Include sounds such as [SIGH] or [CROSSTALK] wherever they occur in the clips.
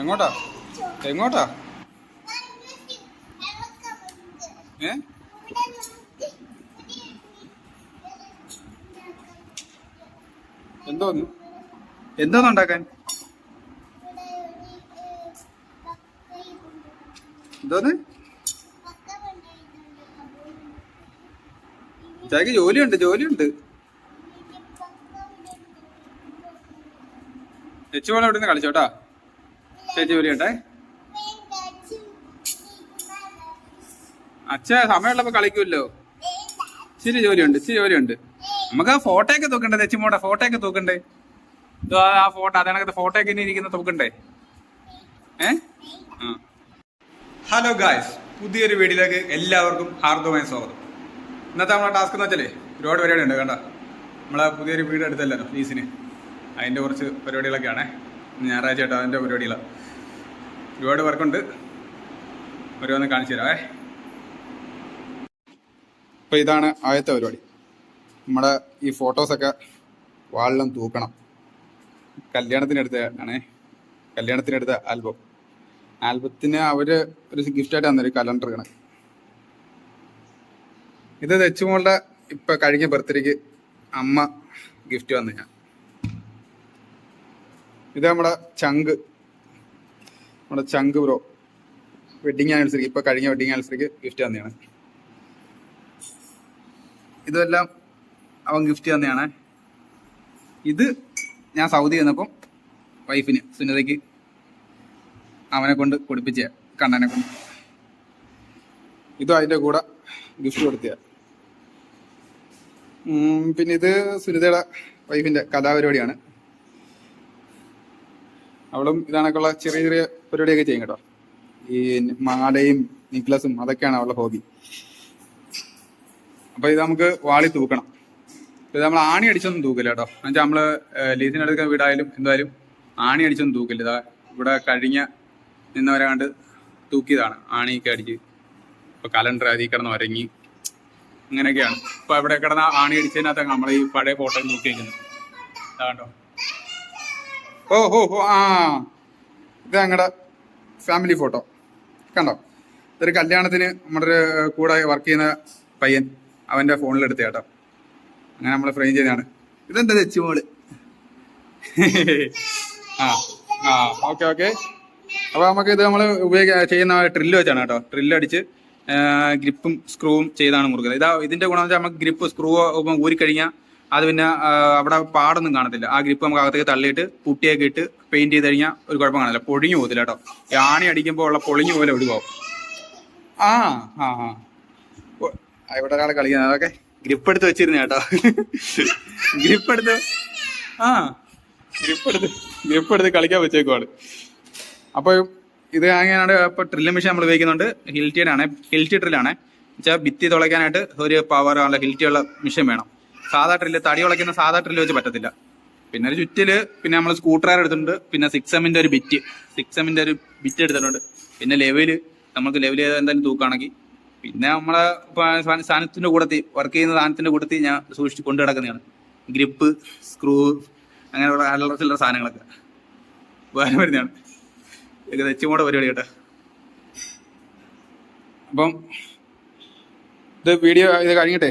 എങ്ങോട്ടാ? എങ്ങോട്ടാ? ഏ? എന്തോന്ന് എന്തോന്ന് ഉണ്ടാക്കാൻ? എന്തോന്ന്? ചായക്ക് ജോലിയുണ്ട് ജോലിയുണ്ട്. ചേച്ചി പോലെ ഇവിടെ നിന്ന് കളിച്ചോട്ടാ? ചേച്ചി ജോലിയുണ്ടേ അച്ഛ സമയമുള്ളപ്പോ കളിക്കുമല്ലോ. ഇച്ചിരി ജോലിയുണ്ട് ഇച്ചിരി ജോലിയുണ്ട്. നമുക്ക് ആ ഫോട്ടോ ഒക്കെ തൂക്കണ്ടേ തെച്ചിമോടെ ഫോട്ടോ ഒക്കെ തൂക്കണ്ടേ? ആ ഫോട്ടോ അതേ ഫോട്ടോ ഒക്കെ ഇരിക്കുന്ന തൂക്കണ്ടേ? ഏ? ഹലോ ഗായ്സ് പുതിയൊരു വീടിലേക്ക് എല്ലാവർക്കും ഹാർദവമായ സ്വാഗതം. ഇന്നത്തെ നമ്മളെ ടാസ്ക് എന്ന് വെച്ചാലേ ഒരുപാട് പരിപാടി ഉണ്ട് കണ്ട? നമ്മളെ പുതിയൊരു വീട് എടുത്തല്ലോ ലീസിന് അതിന്റെ കുറച്ച് പരിപാടികളൊക്കെയാണേ. ഞായറാഴ്ച ആയിട്ട് അതിന്റെ പരിപാടികളാണ് ഒരുപാട് വർക്കുണ്ട് ഓരോന്ന് കാണിച്ചു തരാവേ. അപ്പോൾ ഇതാണ് ആദ്യത്തെ പരിപാടി. നമ്മുടെ ഈ ഫോട്ടോസൊക്കെ വാളിലും തൂക്കണം. കല്യാണത്തിനെടുത്ത ആണേ കല്യാണത്തിനെടുത്ത ആൽബം ആൽബത്തിന് അവർ ഒരു ഗിഫ്റ്റായിട്ട് തന്നൊരു കലണ്ടർ കണക്ക് ഇത് തെച്ചുമോളുടെ ഇപ്പൊ കഴിഞ്ഞ ബർത്ത്ഡേക്ക് അമ്മ ഗിഫ്റ്റ് വന്നു ഞാൻ. ഇത് നമ്മുടെ ചങ്ക്. നമ്മുടെ ചങ്ക് ബ്രോ വെഡിങ് ആനിവേഴ്സറിക്ക് ഇപ്പൊ കഴിഞ്ഞ വെഡിങ് ആനിവേഴ്സറിക്ക് ഗിഫ്റ്റ് തന്നെയാണ് ഇതെല്ലാം അവൻ ഗിഫ്റ്റ് തന്നെയാണ് ഇത് ഞാൻ സൗദി ചെന്നപ്പം വൈഫിന് സുനിതയ്ക്ക് അവനെ കൊണ്ട് കുടിപ്പിച്ച കണ്ണനെ കൊണ്ട്. ഇതും അതിന്റെ കൂടെ ഗിഫ്റ്റ് കൊടുത്തിയ. പിന്നെ ഇത് സുനിതയുടെ വൈഫിന്റെ കലാപരിപാടിയാണ് അവളും ഇതാണൊക്കെയുള്ള ചെറിയ ചെറിയ പരിപാടിയൊക്കെ ചെയ്യും കേട്ടോ. ഈ മാടയും നിക്ലസും അതൊക്കെയാണ് അവളുടെ ഹോബി. അപ്പൊ ഇത് നമുക്ക് വാളി തൂക്കണം. ഇത് നമ്മൾ ആണി അടിച്ചൊന്നും തൂക്കില്ല കേട്ടോ. എന്നുവെച്ചാൽ നമ്മൾ ലീസിനെടുക്കുന്ന വീടായാലും എന്തായാലും ആണി അടിച്ചൊന്നും തൂക്കില്ല. ഇതാ ഇവിടെ കഴിഞ്ഞ നിന്നവരെ കണ്ട് തൂക്കിയതാണ് ആണിയൊക്കെ അടിച്ച്. ഇപ്പൊ കലണ്ടർ അതിൽ കിടന്ന് വരങ്ങി അങ്ങനെയൊക്കെയാണ് ഇപ്പൊ ഇവിടെ കിടന്ന ആണി അടിച്ചതിനകത്ത് നമ്മൾ ഈ പഴയ ഫോട്ടോ തൂക്കി വെക്കുന്നത് കണ്ടോ? ഓ ഹോ ഹോ ആ. ഇത് ഞങ്ങളുടെ ഫാമിലി ഫോട്ടോ കണ്ടോ? ഇതൊരു കല്യാണത്തിന് നമ്മുടെ ഒരു കൂടെ വർക്ക് ചെയ്യുന്ന പയ്യൻ അവന്റെ ഫോണിൽ എടുത്ത കേട്ടോ. അങ്ങനെ നമ്മൾ ഫ്രെയിം ചെയ്തതാണ്. ഇതെന്താ തെച്ചു മോൾ? [LAUGHS] ആ ആ ഓക്കെ ഓക്കെ അപ്പൊ നമുക്ക് ഇത് നമ്മൾ ഉപയോഗ ചെയ്യുന്ന ഡ്രില്ല് വെച്ചാണ് കേട്ടോ. ഡ്രില്ല് അടിച്ച് ഗ്രിപ്പും സ്ക്രൂവും ചെയ്താണ് മുറുക്കുന്നത്. ഇതാ ഇതിന്റെ ഗുണം വെച്ചാൽ നമുക്ക് ഗ്രിപ്പ് സ്ക്രൂ ഊരിക്കഴിഞ്ഞാൽ അത് പിന്നെ അവിടെ പാടൊന്നും കാണത്തില്ല. ആ ഗ്രിപ്പ് നമുക്ക് അകത്തേക്ക് തള്ളിയിട്ട് പുട്ടിയൊക്കെ ഇട്ട് പെയിന്റ് ചെയ്ത് കഴിഞ്ഞാൽ ഒരു കുഴപ്പം കാണില്ല. പൊഴിഞ്ഞു പോകത്തില്ല കേട്ടോ. ആണി അടിക്കുമ്പോൾ ഉള്ള പൊളിഞ്ഞു പോലെ ഒഴിവാകും ആ ആ ആ. ഇവിടെ ഒരാൾ കളിക്കുന്നത് അതൊക്കെ ഗ്രിപ്പ് എടുത്ത് വെച്ചിരുന്ന കേട്ടോ. ഗ്രിപ്പ് എടുത്ത് ആ ഗ്രിപ്പ് എടുത്ത് ഗ്രിപ്പ് എടുത്ത് കളിക്കാൻ വെച്ചേക്കുവാണ്. അപ്പൊ ഇത് അങ്ങനെയാണ് ഇപ്പൊ ഡ്രില്ല് മെഷീൻ നമ്മൾ ഉപയോഗിക്കുന്നുണ്ട്. ഹിൽറ്റിയുടെ ആണ്. ഹിൽറ്റി ഡ്രില്ലാണ് വെച്ചാൽ ഭിത്തി തുളയ്ക്കാനായിട്ട് ഒരു പവർ ഉള്ള ഹിൽറ്റിയുള്ള മെഷീൻ വേണം. സാധാ ഡ്രില്ല് തടി ഉളയ്ക്കുന്ന സാധാ ഡ്രില്ല് വെച്ച് പറ്റത്തില്ല. പിന്നെ ഒരു ചുറ്റിൽ പിന്നെ നമ്മൾ സ്കൂട്ടർ എടുത്തിട്ടുണ്ട്. പിന്നെ സിക്സ് എമ്മിന്റെ ഒരു ബിറ്റ് സിക്സ് എമ്മിന്റെ ഒരു ബിറ്റ് എടുത്തിട്ടുണ്ട്. പിന്നെ ലെവൽ നമുക്ക് ലെവൽ ചെയ്ത് എന്തായാലും തൂക്കാണെങ്കിൽ. പിന്നെ നമ്മളെ സാധനത്തിന്റെ കൂടത്തിൽ വർക്ക് ചെയ്യുന്ന സാധനത്തിന്റെ കൂടത്തിൽ ഞാൻ സൂക്ഷിച്ച് കൊണ്ടു കിടക്കുന്നതാണ് ഗ്രിപ്പ് സ്ക്രൂ അങ്ങനെയുള്ള അല്ലറ സാധനങ്ങളൊക്കെ. വേറെ വരുന്നതാണ്. ഇത് തെച്ചുമോടെ പരിപാടി കേട്ടോ. അപ്പം ഇത് വീഡിയോ ഇത് കഴിഞ്ഞിട്ടെ?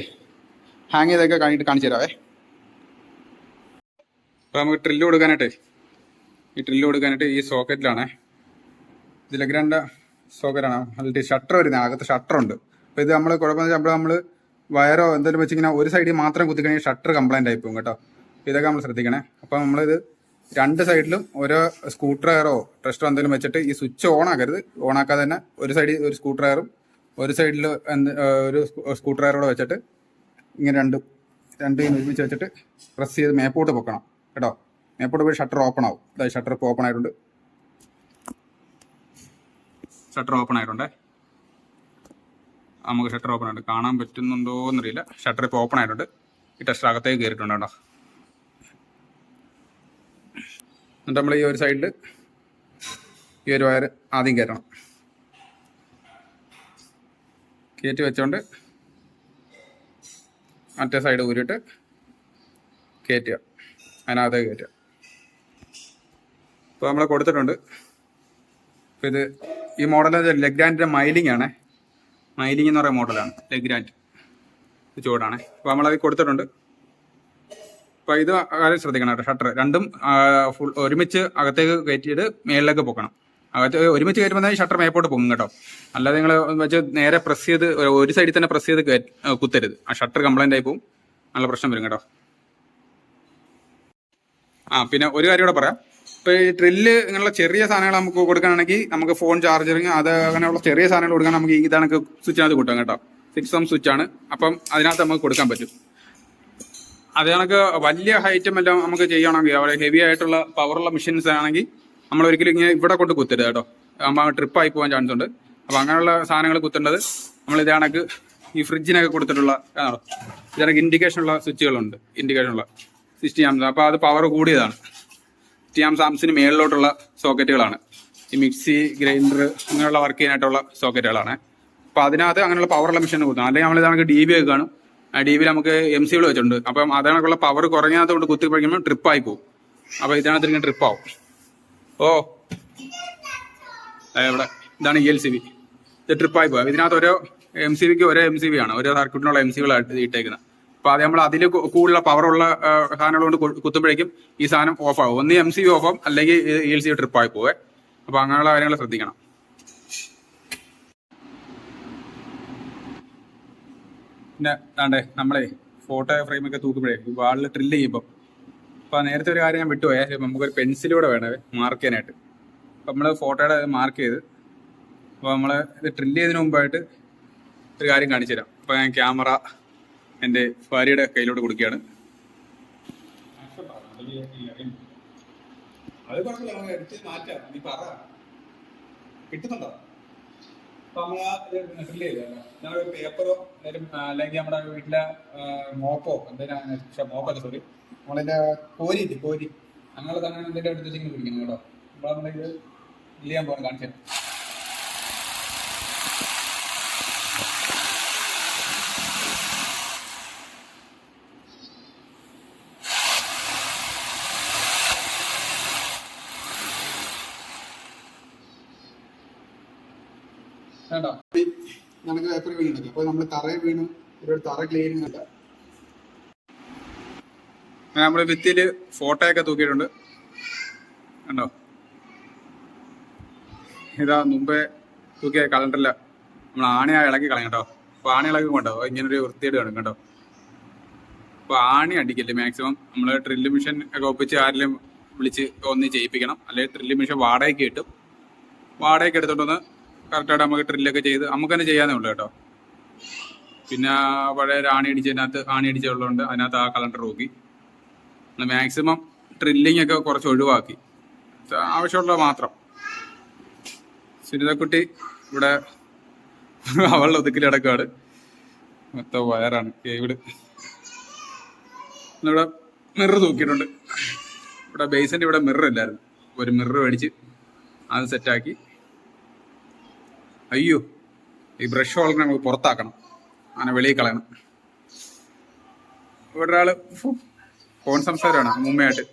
ഹാങ് ചെയ്തൊക്കെ കഴിഞ്ഞിട്ട് കാണിച്ചു തരാവേ. അപ്പം നമുക്ക് ഡ്രില്ല് കൊടുക്കാനായിട്ടേ ഈ ഡ്രില്ല് കൊടുക്കാനായിട്ട് ഈ സോക്കറ്റിലാണേ ഇത് രണ്ട് സോക്കറ്റാണ് അതിൽ ഷട്ടർ വരുന്നത് അകത്ത് ഷട്ടർ ഉണ്ട്. അപ്പോൾ ഇത് നമ്മൾ കുഴപ്പമെന്ന് വെച്ചാൽ നമ്മൾ വയറോ എന്തെങ്കിലും വെച്ചിങ്ങനെ ഒരു സൈഡിൽ മാത്രം കുത്തിക്കണമെങ്കിൽ ഷട്ടർ കംപ്ലൈന്റ് ആയി പോകും കേട്ടോ. ഇതൊക്കെ നമ്മൾ ശ്രദ്ധിക്കണേ. അപ്പോൾ നമ്മളിത് രണ്ട് സൈഡിലും ഓരോ സ്കൂട്ടർ ടയറോ ട്രസ്റ്റോ എന്തെങ്കിലും വെച്ചിട്ട് ഈ സ്വിച്ച് ഓൺ ആക്കരുത്. ഓൺ ആക്കാതെ തന്നെ ഒരു സൈഡിൽ ഒരു സ്കൂട്ടർ ടയറും ഒരു സൈഡിൽ ഒരു സ്കൂട്ടർ ടയറോടെ വെച്ചിട്ട് ഇങ്ങനെ രണ്ട് രണ്ട് ഇങ്ങനെ ഒരുമിച്ച് വെച്ചിട്ട് പ്രസ് ചെയ്ത് മേപ്പോട്ട് പൊക്കണം. കേട്ടോ? മേപ്പോട്ട് പോയി ഷട്ടർ ഓപ്പൺ ആവും. അതായത് ഷട്ടർ ഇപ്പോൾ ഓപ്പൺ ആയിട്ടുണ്ട്. ഷട്ടർ ഓപ്പൺ ആയിട്ടുണ്ട്. നമുക്ക് ഷട്ടർ ഓപ്പൺ ആയിട്ട് കാണാൻ പറ്റുന്നുണ്ടോ എന്നറിയില്ല ഷട്ടർ ഇപ്പോൾ ഓപ്പൺ ആയിട്ടുണ്ട്. ഈ ടെസ്റ്റർ അകത്തേക്ക് കയറിയിട്ടുണ്ട് കേട്ടോ. എന്നിട്ട് നമ്മൾ ഈ ഒരു സൈഡിൽ ഈ ഒരു വയർ ആദ്യം കയറ്റണം. കയറ്റി വെച്ചോണ്ട് മറ്റേ സൈഡ് ഊരിയിട്ട് കയറ്റുക അതിനകത്ത് കയറ്റുക ഇപ്പോൾ നമ്മൾ കൊടുത്തിട്ടുണ്ട്. അപ്പോൾ ഇത് ഈ മോഡൽ ലെഗ്രാൻഡിന്റെ മൈലിംഗ് ആണ്. മൈലിംഗ് എന്ന് പറയുന്ന മോഡലാണ് ലെഗ്രാൻഡ് ഇത് ചുവടാണ്. അപ്പോൾ നമ്മളത് കൊടുത്തിട്ടുണ്ട്. അപ്പോൾ ഇത് കാര്യം ശ്രദ്ധിക്കണം കേട്ടോ. ഷട്ടർ രണ്ടും ഫുൾ ഒരുമിച്ച് അകത്തേക്ക് കയറ്റിയിട്ട് മേളിലേക്ക് പൊക്കണം. അകത്ത് ഒരുമിച്ച് കയറ്റുമ്പോൾ ഷട്ടർ മേപ്പോട്ട് പൊങ്ങും കേട്ടോ. അല്ലാതെ നിങ്ങൾ വെച്ച് നേരെ പ്രസ് ചെയ്ത് ഒരു സൈഡിൽ തന്നെ പ്രസ് ചെയ്ത് കുത്തരുത്. ആ ഷട്ടർ കംപ്ലൈന്റ് ആയി പോകും നല്ല പ്രശ്നം വരും കേട്ടോ. ആ പിന്നെ ഒരു കാര്യം കൂടെ പറയാം. ഇപ്പൊ ഈ ഡ്രില്ല് ഇങ്ങനെയുള്ള ചെറിയ സാധനങ്ങൾ നമുക്ക് കൊടുക്കുകയാണെങ്കിൽ നമുക്ക് ഫോൺ ചാർജറിങ് അത് അങ്ങനെയുള്ള ചെറിയ സാധനങ്ങൾ കൊടുക്കാൻ നമുക്ക് ഈ ഇതാണ് സ്വിച്ചിനകത്ത് കൂട്ടാം കേട്ടോ. സിക്സ് എം സ്വിച്ച് ആണ്. അപ്പം അതിനകത്ത് നമുക്ക് കൊടുക്കാൻ പറ്റും. അത് കണക്ക് വലിയ ഹൈറ്റം എല്ലാം നമുക്ക് ചെയ്യണമെങ്കിൽ അവിടെ ഹെവി ആയിട്ടുള്ള പവറുള്ള മെഷീൻസ് ആണെങ്കിൽ നമ്മൾ ഒരിക്കലും ഇങ്ങനെ ഇവിടെ കൊണ്ട് കുത്തരുത് കേട്ടോ. ആകുമ്പോൾ ട്രിപ്പ് ആയി പോകാൻ ചാൻസ് ഉണ്ട്. അപ്പോൾ അങ്ങനെയുള്ള സാധനങ്ങൾ കുത്തേണ്ടത് നമ്മൾ ഇത് കണക്ക് ഈ ഫ്രിഡ്ജിനൊക്കെ കൊടുത്തിട്ടുള്ള ആണോ ഇതിനൊക്കെ ഇൻഡിക്കേഷൻ ഉള്ള സ്വിച്ചുകളുണ്ട്. ഇൻഡിക്കേഷൻ ഉള്ള സിക്സ്റ്റി ആംസ് അപ്പോൾ അത് പവർ കൂടിയതാണ്. സിക്സ്റ്റി ആംസ് ആംസിന് മേളിലോട്ടുള്ള സോക്കറ്റുകളാണ് ഈ മിക്സി ഗ്രൈൻഡർ അങ്ങനെയുള്ള വർക്ക് ചെയ്യാനായിട്ടുള്ള സോക്കറ്റുകളാണ് അപ്പോൾ അതിനകത്ത് അങ്ങനെയുള്ള പവറുള്ള മെഷീൻ കുത്തണം. അല്ലെങ്കിൽ നമ്മൾ ഇതാണെങ്കിൽ ഡി ബി ഒക്കെ കാണും. ആ ഡി ബിയിൽ നമുക്ക് എം സികൾ വെച്ചിട്ടുണ്ട്. അപ്പം അതിനൊക്കെയുള്ള പവർ കുറഞ്ഞാത്തതുകൊണ്ട് കുത്തി പഠിക്കുമ്പോൾ ട്രിപ്പായി പോകും. അപ്പോൾ ഇതിനകത്ത് ഇങ്ങനെ ട്രിപ്പ് ആവും. ഓ. ഇവിടെ ഇതാണ് ഇ എൽ സി ബി. ഇത് ട്രിപ്പായി പോയി. ഇതിനകത്ത് ഓരോ എം സി ബിക്ക് ഓരോ എം സി ബി ആണ്. ഓരോ സർക്യൂട്ടിനുള്ള എം സി ബികളായിട്ട് ഇട്ടേക്കുന്നത് അപ്പോൾ അത് നമ്മൾ അതിൽ കൂടുതലുള്ള പവറുള്ള സാധനങ്ങൾ കൊണ്ട് കുത്തുമ്പോഴേക്കും ഈ സാധനം ഓഫ് ആവും. ഒന്ന് എം സി ബി ഓഫ് ആവും അല്ലെങ്കിൽ ഇ എൽ സി ബി ട്രിപ്പായി പോവേ. അപ്പോൾ അങ്ങനെയുള്ള കാര്യങ്ങൾ ശ്രദ്ധിക്കണം. പിന്നെ താണ്ടേ നമ്മളെ ഫോട്ടോ ഫ്രെയിമൊക്കെ തൂക്കുമ്പോഴേ വാളിൽ ട്രില്ല് ചെയ്യുമ്പോൾ അപ്പോൾ നേരത്തെ ഒരു കാര്യം ഞാൻ വിട്ടുപോയേ. നമുക്കൊരു പെൻസിലൂടെ വേണേ മാർക്ക് ചെയ്യാനായിട്ട്. അപ്പോൾ നമ്മൾ ഫോട്ടോയുടെ മാർക്ക് ചെയ്ത് അപ്പോൾ നമ്മൾ ഇത് ഡ്രില്ല് ചെയ്തതിന് മുമ്പായിട്ട് ഒരു കാര്യം കാണിച്ചു തരാം. അപ്പോൾ ഞാൻ ക്യാമറ എന്റെ ഭാര്യയുടെ കയ്യിലോട്ട് കൊടുക്കുകയാണ്. നീ പറ. അപ്പൊ നമ്മൾ പേപ്പറോ അല്ലെങ്കിൽ നമ്മുടെ വീട്ടിലെ മോപ്പോ പക്ഷെ മോപ്പല്ല സോറി നമ്മളിന്റെ കോരി ഇല്ലേ കോരി. അങ്ങനെ തന്നെ എടുത്ത് വെച്ചിങ്ങനെ പിടിക്കണം കേട്ടോ. അപ്പോൾ ഇത് ഡ്രില്ല് ചെയ്യാൻ പോകാൻ കാണിച്ചു കേട്ടോ? നമുക്ക് പേപ്പർ വീണുണ്ടല്ലോ അപ്പോൾ നമ്മൾ തറ വീണു. ഒരു തറ ക്ലീൻ ഉണ്ട്. നമ്മൾ ഭിത്തിയിൽ ഫോട്ടോയൊക്കെ തൂക്കിയിട്ടുണ്ട്. കണ്ടോ? ഇതാ മുമ്പേ തൂക്കിയ കലണ്ടറില്ല നമ്മൾ ആണിയാ ഇളക്കി കളയും കേട്ടോ. അപ്പോൾ ആണി ഇളക്കി കൊണ്ടോ? ഇങ്ങനൊരു വൃത്തിയേട് കാണും കേട്ടോ അപ്പോൾ ആണി അടിക്കില്ല മാക്സിമം നമ്മൾ ഡ്രില്ല് മിഷൻ ഒക്കെ ഒപ്പിച്ച് ആരെങ്കിലും വിളിച്ച് ഒന്ന് ചെയ്യിപ്പിക്കണം. അല്ലെങ്കിൽ ഡ്രില്ല് മെഷീൻ വാടകയ്ക്ക് കിട്ടും. വാടകയ്ക്ക് എടുത്തോണ്ടൊന്ന് കറക്റ്റായിട്ട് നമുക്ക് ഡ്രില്ലൊക്കെ ചെയ്ത് നമുക്ക് തന്നെ ചെയ്യാനേ ഉള്ളൂ കേട്ടോ. പിന്നെ പഴയ ഒരു ആണി അടിച്ചതിനകത്ത് ആണി അടിച്ചുള്ളതുകൊണ്ട് അതിനകത്ത് ആ കലണ്ടർ നോക്കി മാക്സിമം ഡ്രില്ലിംഗ് ഒക്കെ കുറച്ച് ഒഴിവാക്കി. ആവശ്യമുള്ള മാത്രം. സുനിതക്കുട്ടി ഇവിടെ [LAUGHS] അവളുടെ ഒതുക്കിൽ കിടക്കാണ് മൊത്തം വയറാണ് കേവിട്. ഇവിടെ മിറർ തൂക്കിയിട്ടുണ്ട്. ഇവിടെ ബേസിന്റെ ഇവിടെ മിറർ ഇല്ലായിരുന്നു. ഒരു മിറർ മേടിച്ച് അത് സെറ്റാക്കി അയ്യോ ഈ ബ്രഷ് ഹോളിനെ നമുക്ക് പുറത്താക്കണം. അങ്ങനെ വെളിയിൽ കളയണം. ഇവിടെ ഒരാൾ ഫു, ഫോൺ സംസാരമാണ് മുമ്മയായിട്ട്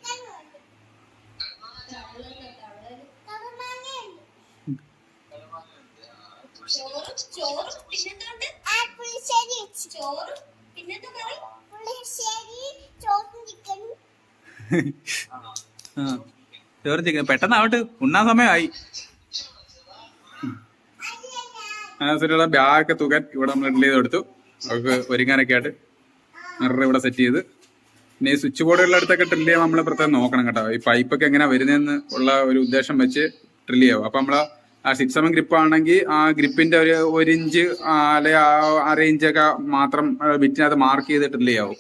ചോറും ചിക്കൻ പെട്ടെന്നാവട്ട് ഉണ്ണാൻ സമയമായി. അതിനുള്ള ബാഗൊക്കെ തുക ഇവിടെ നമ്മൾ ഇഡ്ലി ചെയ്ത് കൊടുത്തു. അവർക്ക് ഒരുങ്ങാനൊക്കെ ആയിട്ട് ഇവിടെ സെറ്റ് ചെയ്ത്. പിന്നെ ഈ സ്വിച്ച് ബോർഡുകളുടെ അടുത്തൊക്കെ ഡ്രിൽ ചെയ്യാൻ നമ്മൾ പ്രത്യേകം നോക്കണം കേട്ടോ. ഈ പൈപ്പൊക്കെ എങ്ങനെ വരുന്നതെന്ന് ഉള്ള ഒരു ഉദ്ദേശം വെച്ച് ഡ്രിൽ ചെയ്യാവും. അപ്പം നമ്മൾ ആ സിക്സ് എം ഗ്രിപ്പ് ആണെങ്കിൽ ആ ഗ്രിപ്പിന്റെ ഒരു ഒരു ഇഞ്ച് അല്ലെ ആ അര ഇഞ്ചൊക്കെ മാത്രം ബിറ്റിനകത്ത് മാർക്ക് ചെയ്ത് ഡ്രിൽ ചെയ്യാവും.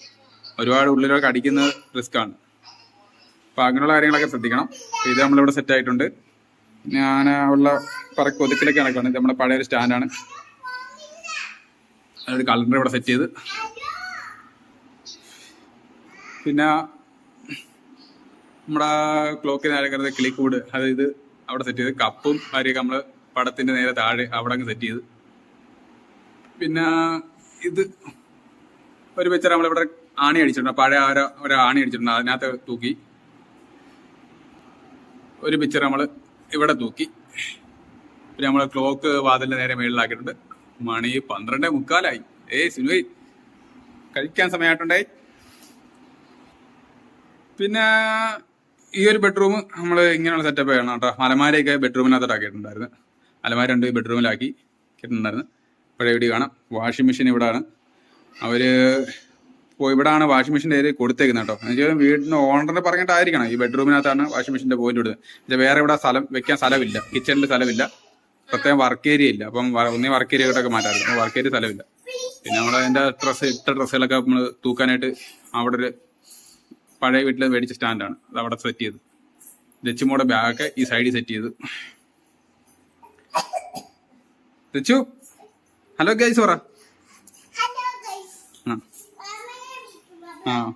ഒരുപാട് ഉള്ളിലൊക്കെ അടിക്കുന്നത് റിസ്ക് ആണ്. അപ്പൊ അങ്ങനെയുള്ള കാര്യങ്ങളൊക്കെ ശ്രദ്ധിക്കണം. ഇത് നമ്മളിവിടെ സെറ്റ് ആയിട്ടുണ്ട്. ഞാൻ ഉള്ള പറക്ക് ഒതുക്കിലൊക്കെ നടക്കുകയാണ് ഇത് നമ്മുടെ പഴയ ഒരു സ്റ്റാൻഡാണ് അതൊരു കലണ്ടർ ഇവിടെ സെറ്റ് ചെയ്ത് പിന്നെ നമ്മുടെ ക്ലോക്കിന് ക്ലിക്ക് കിളിക്കൂട് അതായത് അവിടെ സെറ്റ് ചെയ്ത് കപ്പും കാര്യമൊക്കെ നമ്മൾ പടത്തിന്റെ നേരെ താഴെ അവിടെ അങ്ങ് സെറ്റ് ചെയ്ത്. പിന്നെ ഇത് ഒരു പിക്ചർ നമ്മളിവിടെ ആണി അടിച്ചിട്ടുണ്ട്. പഴയ ആരോ ഒരു ആണി അടിച്ചിട്ടുണ്ട്. അതിനകത്ത് തൂക്കി. ഒരു പിക്ചർ നമ്മൾ ഇവിടെ തൂക്കി. പിന്നെ നമ്മൾ ക്ലോക്ക് വാതിലിന്റെ നേരെ മേളിലാക്കിയിട്ടുണ്ട്. മണി പന്ത്രണ്ടേ മുക്കാലായി. ഏയ് സിനിമ കഴിക്കാൻ സമയമായിട്ടുണ്ടായി പിന്നെ ഈ ഒരു ബെഡ്റൂം നമ്മൾ ഇങ്ങനെയുള്ള സെറ്റപ്പ് ചെയ്യണം കേട്ടോ. അലമാരയൊക്കെ ബെഡ്റൂമിനകത്തോട്ട് ആക്കിയിട്ടുണ്ടായിരുന്നു. അലമാര രണ്ട് ബെഡ്റൂമിലാക്കി കിട്ടുന്നുണ്ടായിരുന്നു പഴയ വീട് കാണാം. വാഷിംഗ് മെഷീൻ ഇവിടാണ്. അവർ ഇവിടാണ് വാഷിംഗ് മെഷീന്റെ ഏരിയ കൊടുത്തേക്കുന്നത് കേട്ടോ. എന്നുവെച്ചാൽ വീടിന് ഓണറിനെ പറഞ്ഞിട്ടായിരിക്കണം ഈ ബെഡ്റൂമിനകത്താണ് വാഷിംഗ് മെഷീന്റെ പോയിന്റ് ഇടുന്നത്. വേറെ ഇവിടെ സ്ഥലം വെക്കാൻ സ്ഥലമില്ല. കിച്ചണിൽ സ്ഥലമില്ല. പ്രത്യേകം വർക്ക് ഏരിയ ഇല്ല. അപ്പം ഒന്നേ വർക്ക് ഏരിയ ഏരിയയോട്ടൊക്കെ മാറ്റാറുണ്ട് വർക്ക് ഏരിയ സ്ഥലമില്ല. പിന്നെ നമ്മൾ അതിന്റെ ഡ്രസ്സ് ഇട്ട ഡ്രസ്സുകളൊക്കെ നമ്മൾ തൂക്കാനായിട്ട് അവിടെ ഒരു പഴയ വീട്ടിൽ മേടിച്ച സ്റ്റാൻഡാണ് അത് അവിടെ സെറ്റ് ചെയ്ത്. രച്ചുമോടെ ബാഗ് ഈ സൈഡിൽ സെറ്റ് ചെയ്ത്. രച്ചു ഹലോ ഗൈസ് പറ. ആ.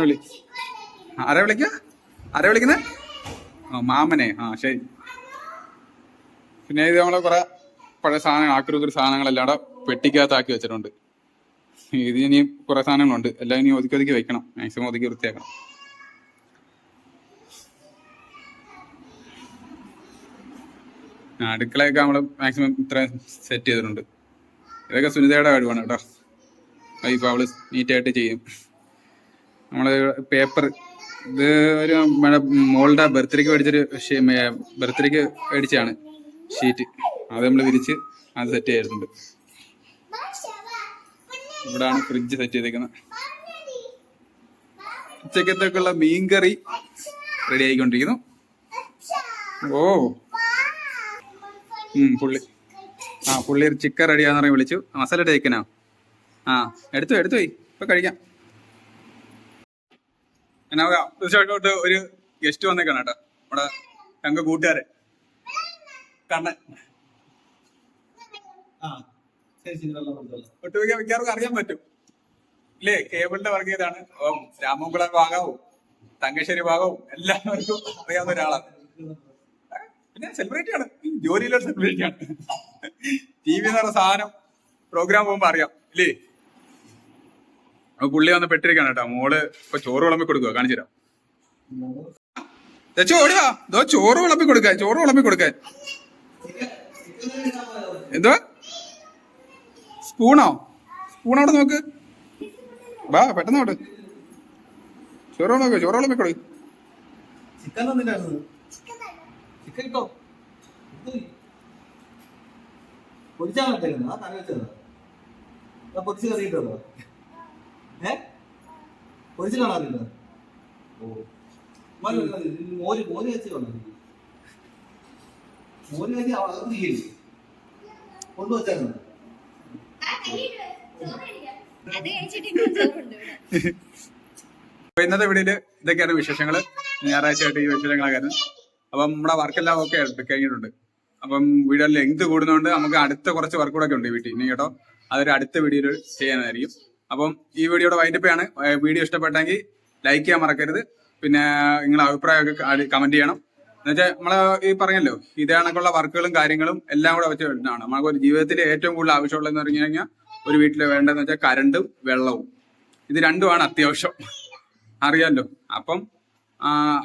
വിളി. ആരെ വിളിക്ക? ആരെ വിളിക്കുന്നേ? ആ മാമനെ. ആ ശരി. പിന്നെ ഇത് നമ്മളെ കുറെ പഴയ സാധനങ്ങൾ ആക്രി സാധനങ്ങളെല്ലാം അവിടെ പെട്ടിക്കകത്താക്കി വെച്ചിട്ടുണ്ട്. ഇത് ഇനി കുറെ സാധനങ്ങളുണ്ട്. എല്ലാം ഇനി ഒതുക്കി ഒതുക്കി വെക്കണം. മാക്സിമം ഒതുക്കി വൃത്തിയാക്കണം. അടുക്കളയൊക്കെ നമ്മൾ മാക്സിമം ഇത്ര സെറ്റ് ചെയ്തിട്ടുണ്ട്. ഇതൊക്കെ സുനിതയുടെ കഴിവാണ് കേട്ടോ. വൈഫ് അവൾ നീറ്റായിട്ട് ചെയ്യും. നമ്മൾ പേപ്പർ ഇത് ഒരു മോളുടെ ബർത്ത്ഡേക്ക് മേടിച്ചൊരു ബർത്ത്ഡേക്ക് മേടിച്ചാണ് ഷീറ്റ് അത് നമ്മൾ വിരിച്ച് അത് സെറ്റ് ചെയ്തിട്ടുണ്ട്. ഇവിടാണ് ഫ്രിഡ്ജ് സെറ്റ് ചെയ്തേക്കുന്നത്. ഉച്ചക്കത്തേക്കുള്ള മീൻകറി റെഡി ആയിക്കൊണ്ടിരിക്കുന്നു. ഓ. പുള്ളി ആ പുള്ളി ഒരു ചിക്കൻ റെഡിയാന്ന് പറഞ്ഞ് വിളിച്ചു. മസാല ടേക്കനോ ആ എടുത്തു എടുത്തു പോയി. ഇപ്പൊ കഴിക്കാം. എന്നാ തീർച്ചയായിട്ടും ഒരു ഗസ്റ്റ് വന്നേക്കാണ് കേട്ടോ. നമ്മുടെ ഞങ്ങൾ കൂട്ടുകാരെ. കണ്ണൻ. ആ. ഒട്ടുമിക്ക മിക്കവാറും അറിയാൻ പറ്റും. ഇല്ലേ? കേബിളിന്റെ വർഗീയതാണ് രാമംകുള ഭാഗവും തങ്കശ്ശേരി ഭാഗവും എല്ലാവർക്കും അറിയാവുന്ന ഒരാളാണ്. പിന്നെ സെലിബ്രിറ്റി ആണ്. ജോലിയിലൊരു സെലിബ്രിറ്റി ആണ്. ടി വി എന്ന് പറഞ്ഞ സാധനം പ്രോഗ്രാം പോകുമ്പോ അറിയാം. ഇല്ലേ? പുള്ളി വന്ന് പെട്ടിരിക്കാണ് കേട്ടോ. മോൾ ഇപ്പൊ ചോറ് വിളമ്പി കൊടുക്കുക കാണിച്ചു തരാം. ഓടിയാ ഇതോ ചോറ് വിളമ്പി കൊടുക്കാൻ ചോറ് വിളമ്പി കൊടുക്കാൻ. എന്തുവാ? സ്പൂണോ? സ്പൂൺ അവിടെ നോക്ക്. വാ പെട്ടെന്ന് അവിടെ ചോറോളം നോക്ക് ചോറോളം വിളമ്പി ചിക്കൻ ആ കൊണ്ടുവച്ചായിരുന്നു. ഇന്നത്തെ വീഡിയോയിൽ ഇതൊക്കെയാണ് വിശേഷങ്ങൾ. ഞായറാഴ്ച ആയിട്ട് ഈ വിശേഷങ്ങളൊക്കെ അപ്പം നമ്മുടെ വർക്കെല്ലാം ഓക്കെ കഴിഞ്ഞിട്ടുണ്ട്. അപ്പം വീഡിയോ ലെങ്ത് കൂടുന്നതുകൊണ്ട് നമുക്ക് അടുത്ത കുറച്ച് വർക്ക് കൂടെ ഒക്കെ ഉണ്ട് വീട്ടിൽ. ഇനി കേട്ടോ അതൊരു അടുത്ത വീഡിയോയിൽ ചെയ്യാനായിരിക്കും. അപ്പം ഈ വീഡിയോയുടെ വൈൻഡപ്പാണ് വീഡിയോ ഇഷ്ടപ്പെട്ടെങ്കിൽ ലൈക്ക് ചെയ്യാൻ മറക്കരുത്. പിന്നെ നിങ്ങളുടെ അഭിപ്രായമൊക്കെ കമന്റ് ചെയ്യണം. എന്നുവെച്ചാൽ നമ്മളെ ഈ പറഞ്ഞല്ലോ ഇതേ വർക്കുകളും കാര്യങ്ങളും എല്ലാം കൂടെ വെച്ച് വരുന്നതാണ് നമുക്ക് ഒരു ജീവിതത്തിൽ ഏറ്റവും കൂടുതൽ ആവശ്യമുള്ളതെന്ന് പറഞ്ഞു കഴിഞ്ഞാൽ ഒരു വീട്ടിൽ വേണ്ടതെന്ന് വെച്ചാൽ കരണ്ടും വെള്ളവും. ഇത് രണ്ടുമാണ് അത്യാവശ്യം. അറിയാമല്ലോ അപ്പം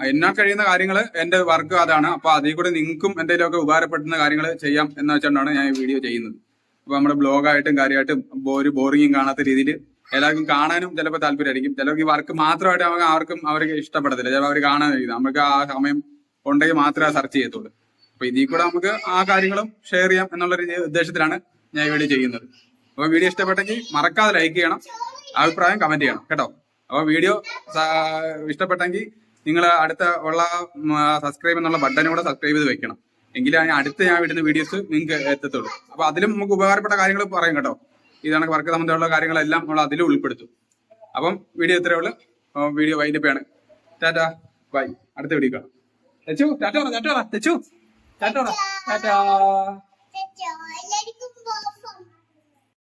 എന്നാ കഴിയുന്ന കാര്യങ്ങൾ എന്റെ വർക്ക് അതാണ്. അപ്പൊ അതിൽ കൂടെ നിങ്ങൾക്കും എന്തെങ്കിലുമൊക്കെ ഉപകാരപ്പെടുന്ന കാര്യങ്ങൾ ചെയ്യാം എന്ന് വെച്ചുകൊണ്ടാണ് ഞാൻ ഈ വീഡിയോ ചെയ്യുന്നത്. അപ്പൊ നമ്മുടെ ബ്ലോഗായിട്ടും കാര്യമായിട്ടും ഒരു ബോറിങ്ങും കാണാത്ത രീതിയിൽ എല്ലാവർക്കും കാണാനും ചിലപ്പോൾ താല്പര്യമായിരിക്കും. ചിലർക്ക് ഈ വർക്ക് മാത്രമായിട്ട് നമുക്ക് ആർക്കും അവർക്ക് ഇഷ്ടപ്പെടത്തില്ല. ചിലപ്പോൾ അവർ കാണാൻ നമുക്ക് ആ സമയം ഉണ്ടെങ്കിൽ മാത്രമേ സെർച്ച് ചെയ്യത്തുള്ളൂ. അപ്പൊ ഇതിൽ കൂടെ നമുക്ക് ആ കാര്യങ്ങളും ഷെയർ ചെയ്യാം എന്നുള്ള ഒരു ഉദ്ദേശത്തിലാണ് ഞാൻ വീഡിയോ ചെയ്യുന്നത്. അപ്പൊ വീഡിയോ ഇഷ്ടപ്പെട്ടെങ്കിൽ മറക്കാതെ ലൈക്ക് ചെയ്യണം അഭിപ്രായം കമന്റ് ചെയ്യണം കേട്ടോ. അപ്പൊ വീഡിയോ ഇഷ്ടപ്പെട്ടെങ്കിൽ നിങ്ങൾ അടുത്ത ഉള്ള സബ്സ്ക്രൈബ് എന്നുള്ള ബട്ടനും കൂടെ സബ്സ്ക്രൈബ് ചെയ്ത് വെക്കണം. എങ്കിലും ഞാൻ അടുത്ത ഞാൻ വിടുന്ന വീഡിയോസ് നിങ്ങൾക്ക് എത്തത്തുള്ളൂ. അപ്പൊ അതിലും നമുക്ക് ഉപകാരപ്പെട്ട കാര്യങ്ങൾ പറയും കേട്ടോ. ഇതാണ് വർക്ക് സംബന്ധമുള്ള കാര്യങ്ങളെല്ലാം നമ്മൾ അതിലും ഉൾപ്പെടുത്തും. അപ്പം വീഡിയോ ഇത്രയേ ഉള്ളൂ. വീഡിയോ ആണ് ടാറ്റാ. ബൈ. അടുത്ത വീഡിയോ കാണാം. തെച്ചു. ടാറ്റ പറ ടാറ്റ പറ തെച്ചു. ടാറ്റ പറ ടാറ്റാ.